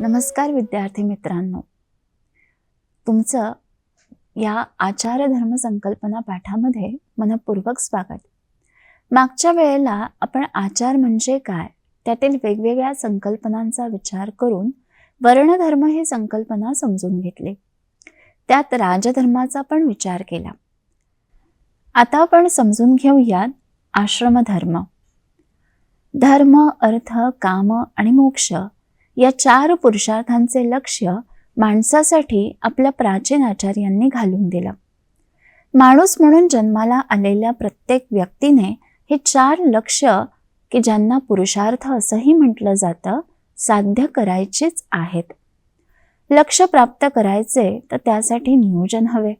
नमस्कार विद्यार्थी मित्रांनो. तुमचं या आचार धर्म संकल्पना पाठामध्ये मनपूर्वक स्वागत. मागच्या वेळेला आपण आचार म्हणजे काय त्यातील वेगवेगळ्या संकल्पनांचा विचार करून वर्णधर्म ही संकल्पना समजून घेतली. त्यात राजधर्माचा पण विचार केला. आता आपण समजून घेऊयात आश्रमधर्म. धर्म अर्थ काम आणि मोक्ष या चार पुरुषार्थांचे लक्ष माणसासाठी आपल्या प्राचीन आचार्यांनी घालून दिलं. माणूस म्हणून जन्माला आलेल्या प्रत्येक व्यक्तीने हे चार लक्ष की ज्यांना पुरुषार्थ असंही म्हटलं जातं साध्य करायचेच आहेत. लक्ष प्राप्त करायचे तर त्यासाठी नियोजन हवे.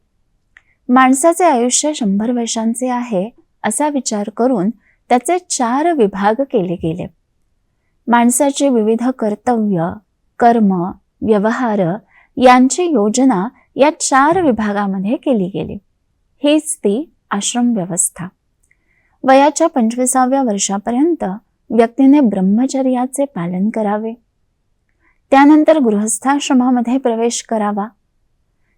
माणसाचे आयुष्य शंभर वर्षांचे आहे असा विचार करून त्याचे चार विभाग केले गेले. माणसाचे विविध कर्तव्य कर्म व्यवहार यांची योजना या चार विभागामध्ये केली गेली. हीच ती आश्रम व्यवस्था. वयाच्या पंचवीसाव्या वर्षापर्यंत व्यक्तीने ब्रह्मचर्याचे पालन करावे. त्यानंतर गृहस्थाश्रमामध्ये प्रवेश करावा.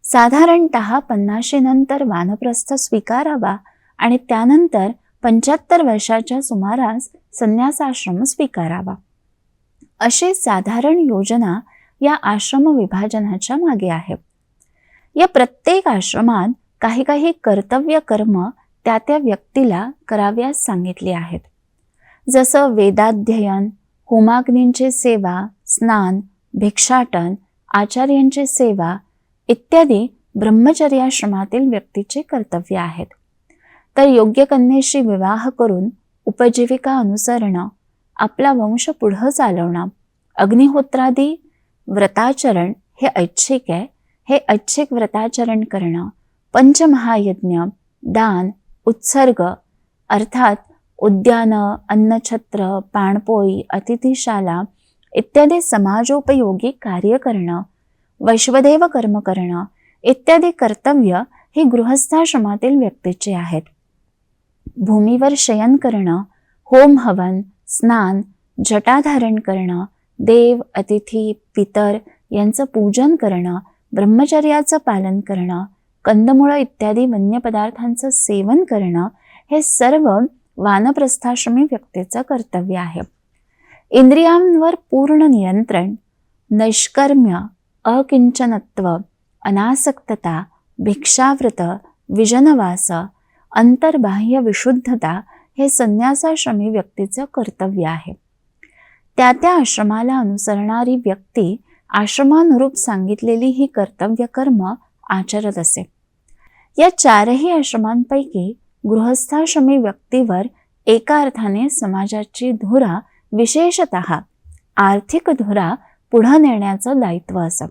साधारणत पन्नाशी नंतर वानप्रस्थ स्वीकारावा आणि त्यानंतर पंच्याहत्तर वर्षाच्या सुमारास संन्यासाश्रम स्वीकारावा. अशी साधारण योजना या आश्रम विभाजनाच्या मागे आहे या प्रत्येक आश्रमात काही काही कर्तव्य कर्म त्या त्या व्यक्तीला कराव्यास सांगितले आहेत. जसं वेदाध्ययन होमाग्नींची सेवा स्नान भिक्षाटन आचार्यांची सेवा इत्यादी ब्रह्मचर्याश्रमातील व्यक्तीचे कर्तव्य आहेत. तर योग्य कन्येशी विवाह करून उपजीविका अनुसरणं आपला वंश पुढं चालवणं अग्निहोत्रादी व्रताचरण हे ऐच्छिक आहे. हे ऐच्छिक व्रताचरण करणं पंचमहायज्ञ दान उत्सर्ग अर्थात उद्यान अन्नछत्र पाणपोई अतिथीशाला इत्यादी समाजोपयोगी कार्य करणं वैश्वदेव कर्म करणं इत्यादी कर्तव्य ही गृहस्थाश्रमातील व्यक्तीचे आहेत. भूमीवर शयन करणं होम हवन स्नान जटाधारण करणं देव अतिथी पितर यांचं पूजन करणं ब्रह्मचर्याचं पालन करणं कंदमुळं इत्यादी वन्य पदार्थांचं सेवन करणं हे सर्व वानप्रस्थाश्रमी व्यक्तीचं कर्तव्य आहे. इंद्रियांवर पूर्ण नियंत्रण नैष्कर्म्य अकिंचनत्व अनासक्तता भिक्षाव्रत विजनवास अंतर्बाह्य विशुद्धता हे संन्यासाश्रमी व्यक्तीचं कर्तव्य आहे. त्या त्या आश्रमाला अनुसरणारी व्यक्ती आश्रमानुरूप सांगितलेली ही कर्तव्य कर्म आचरत असे. या चारही आश्रमांपैकी गृहस्थाश्रमी व्यक्तीवर एका अर्थाने समाजाची धुरा विशेषत आर्थिक धुरा पुढं नेण्याचं दायित्व असं.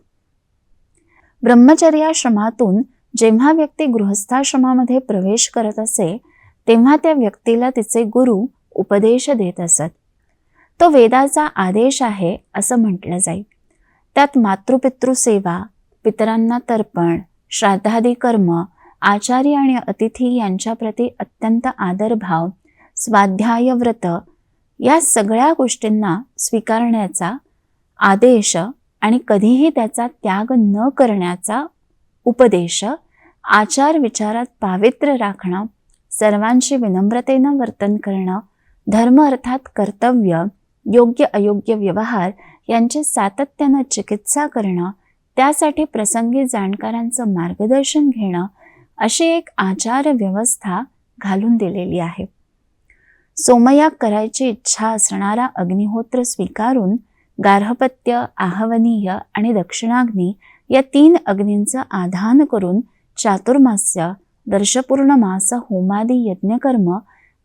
ब्रह्मचर्याश्रमातून जेव्हा व्यक्ती गृहस्थाश्रमामध्ये प्रवेश करत असे तेव्हा त्या व्यक्तीला तिचे गुरु उपदेश देत असत. तो वेदाचा आदेश आहे असं म्हटलं जाईल. त्यात मातृपितृसेवा पितरांना तर्पण श्राद्धादी कर्म आचार्य आणि अतिथी यांच्याप्रती अत्यंत आदरभाव स्वाध्याय व्रत या सगळ्या गोष्टींना स्वीकारण्याचा आदेश आणि कधीही त्याचा त्याग न करण्याचा उपदेश आचार विचारात पावित्र्य राखणं सर्वांशी विनम्रतेनं वर्तन करणं धर्म अर्थात कर्तव्य योग्य अयोग्य व्यवहार यांची सातत्यानं चिकित्सा करणं त्यासाठी प्रसंगी जाणकारांचं मार्गदर्शन घेणं अशी एक आचार व्यवस्था घालून दिलेली आहे. सोमयाग करायची इच्छा असणारा अग्निहोत्र स्वीकारून गार्हपत्य आहवनीय आणि दक्षिणाग्नी या तीन अग्नींचं आधान करून चातुर्मास्य दर्शपूर्ण मास होमादी यज्ञकर्म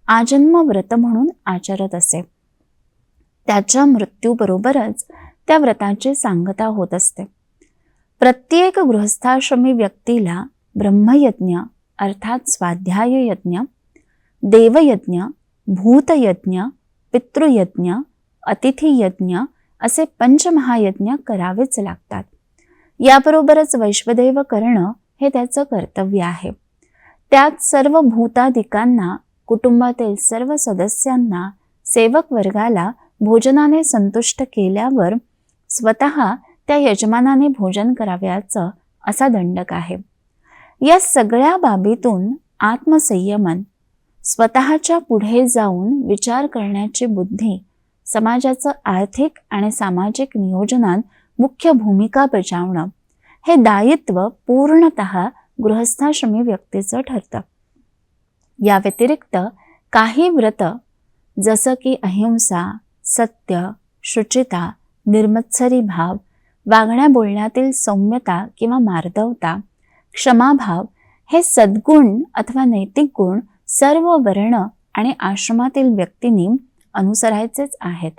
आजन्म व्रत म्हणून आचरत असे. त्याच्या मृत्यूबरोबरच त्या व्रताची सांगता होत असते. प्रत्येक गृहस्थाश्रमी व्यक्तीला ब्रह्मयज्ञ अर्थात स्वाध्याय यज्ञ देवयज्ञ भूतयज्ञ पितृयज्ञ अतिथीयज्ञ असे पंचमहायज्ञ करावेच लागतात. याबरोबरच वैश्वदेव करणं हे त्याचं कर्तव्य आहे. त्यात सर्व भूताधिकांना कुटुंबातील सर्व सदस्यांना सेवक वर्गाला भोजनाने संतुष्ट केल्यावर स्वतः त्या यजमानाने भोजन कराव्याचं असा दंडक आहे. या सगळ्या बाबीतून आत्मसंयमन स्वतःच्या पुढे जाऊन विचार करण्याची बुद्धी समाजाचं आर्थिक आणि सामाजिक नियोजनात मुख्य भूमिका बजावणं हे दायित्व पूर्णत गृहस्थाश्रमी व्यक्तीचं ठरतं. या व्यतिरिक्त काही व्रत जसं की अहिंसा सत्य शुचिता निर्मत्सरी भाव वागण्या बोलण्यातील सौम्यता किंवा मार्दवता क्षमाभाव हे सद्गुण अथवा नैतिक गुण सर्व वर्ण आणि आश्रमातील व्यक्तींनी अनुसरायचेच आहेत.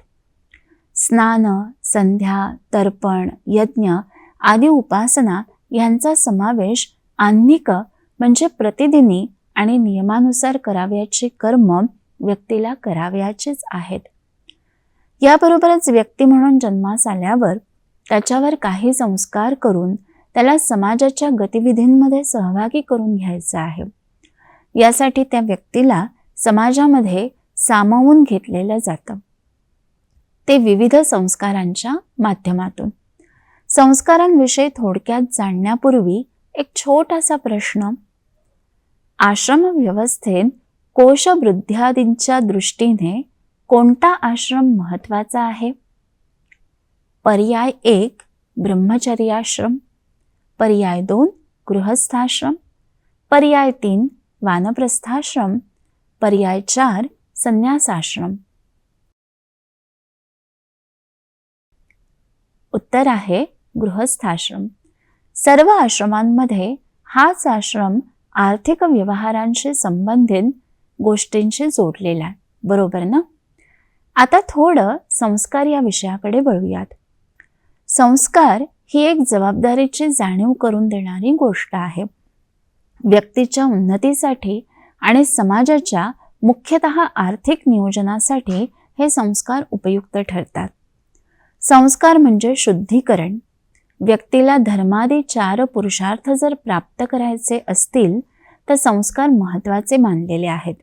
स्नान संध्या तर्पण यज्ञ आदी उपासना यांचा समावेश आन्निक म्हणजे प्रतिदिनी आणि नियमानुसार करावयाची कर्म व्यक्तीला करावयाचीच आहेत. याबरोबरच व्यक्ती म्हणून जन्मास आल्यावर त्याच्यावर काही संस्कार करून त्याला समाजाच्या गतिविधींमध्ये सहभागी करून घ्यायचं आहे. यासाठी त्या व्यक्तीला समाजामध्ये सामावून घेतलेलं जातं. ते विविध संस्कारांच्या माध्यमातून. संस्कारांविषयी थोडक्यात जाणण्यापूर्वी एक छोटासा प्रश्न. आश्रम व्यवस्थेत कोशवृद्ध्यादींच्या दृष्टीने कोणता आश्रम महत्त्वाचा आहे? पर्याय एक ब्रह्मचर्याश्रम पर्याय दोन गृहस्थाश्रम. पर्याय तीन वानप्रस्थाश्रम. पर्याय चार संन्यासाश्रम. उत्तर आहे गृहस्थाश्रम. सर्व आश्रमांमध्ये हाच आश्रम आर्थिक व्यवहारांशी संबंधित गोष्टींशी जोडलेला आहे. बरोबर ना? आता थोडं संस्कार या विषयाकडे वळूयात. संस्कार ही एक जबाबदारीची जाणीव करून देणारी गोष्ट आहे. व्यक्तीच्या उन्नतीसाठी आणि समाजाच्या मुख्यतः आर्थिक नियोजनासाठी हे संस्कार उपयुक्त ठरतात. संस्कार म्हणजे शुद्धीकरण. व्यक्तीला धर्मादी चार पुरुषार्थ जर प्राप्त करायचे असतील तर संस्कार महत्त्वाचे मानलेले आहेत.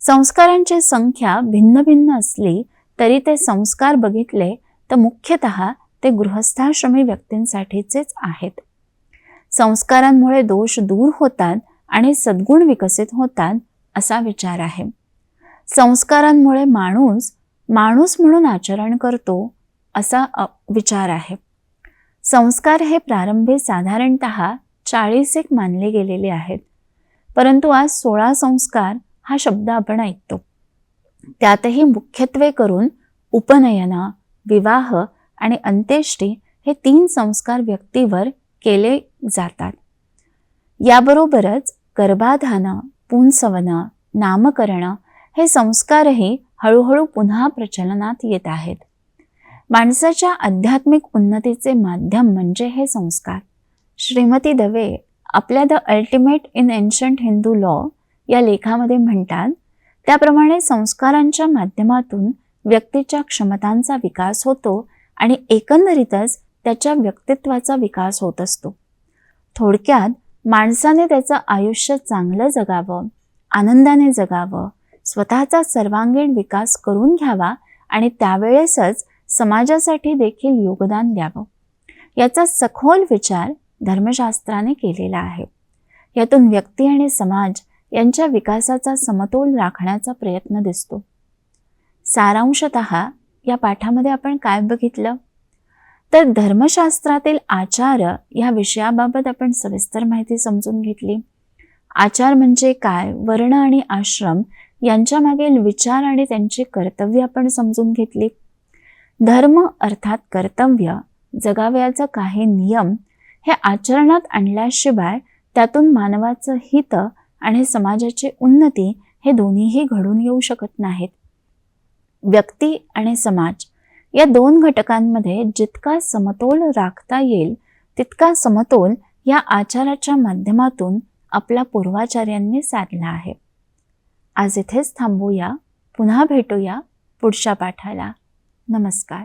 संस्कारांची संख्या भिन्न भिन्न असली तरी ते संस्कार बघितले तर मुख्यतः ते गृहस्थाश्रमी व्यक्तींसाठीचेच आहेत. संस्कारांमुळे दोष दूर होतात आणि सद्गुण विकसित होतात असा विचार आहे. संस्कारांमुळे माणूस माणूस म्हणून आचरण करतो असा विचार आहे. संस्कार हे प्रारंभी साधारणत चाळीस एक मानले गेलेले आहेत. परंतु आज सोळा संस्कार हा शब्द आपण ऐकतो. त्यातही मुख्यत्वे करून उपनयन विवाह आणि अंत्येष्टी हे तीन संस्कार व्यक्तीवर केले जातात. याबरोबरच गर्भाधान पुंसवन नामकरण हे संस्कारही हळूहळू पुन्हा प्रचलनात येत आहेत. माणसाच्या आध्यात्मिक उन्नतीचे माध्यम म्हणजे हे संस्कार. श्रीमती दवे आपल्या the ultimate in ancient Hindu law या लेखामध्ये म्हणतात त्याप्रमाणे संस्कारांच्या माध्यमातून व्यक्तीच्या क्षमतांचा विकास होतो आणि एकंदरीतच त्याच्या व्यक्तित्वाचा विकास होत असतो. थोडक्यात माणसाने त्याचं आयुष्य चांगलं जगावं आनंदाने जगावं स्वतःचा सर्वांगीण विकास करून घ्यावा आणि त्यावेळेसच समाजासाठी देखील योगदान द्यावं. याचा सखोल विचार धर्मशास्त्राने केलेला आहे. यातून व्यक्ती आणि समाज यांच्या विकासाचा समतोल राखण्याचा प्रयत्न दिसतो. सारांशत या पाठामध्ये आपण काय बघितलं? तर धर्मशास्त्रातील आचार या विषयाबाबत आपण सविस्तर माहिती समजून घेतली. आचार म्हणजे काय? वर्ण आणि आश्रम यांच्या मागील विचार आणि त्यांची कर्तव्य आपण समजून घेतली. धर्म अर्थात कर्तव्य जगावयाचा काही नियम हे आचरणात आणल्याशिवाय त्यातून मानवाचं हित आणि समाजाची उन्नती हे दोन्हीही घडून येऊ शकत नाहीत. व्यक्ती आणि समाज या दोन घटकांमध्ये जितका समतोल राखता येईल तितका समतोल या आचाराच्या माध्यमातून आपल्या पूर्वाचार्यांनी साधला आहे. आज इथेच थांबूया पुन्हा भेटूया पुढच्या पाठाला. नमस्कार.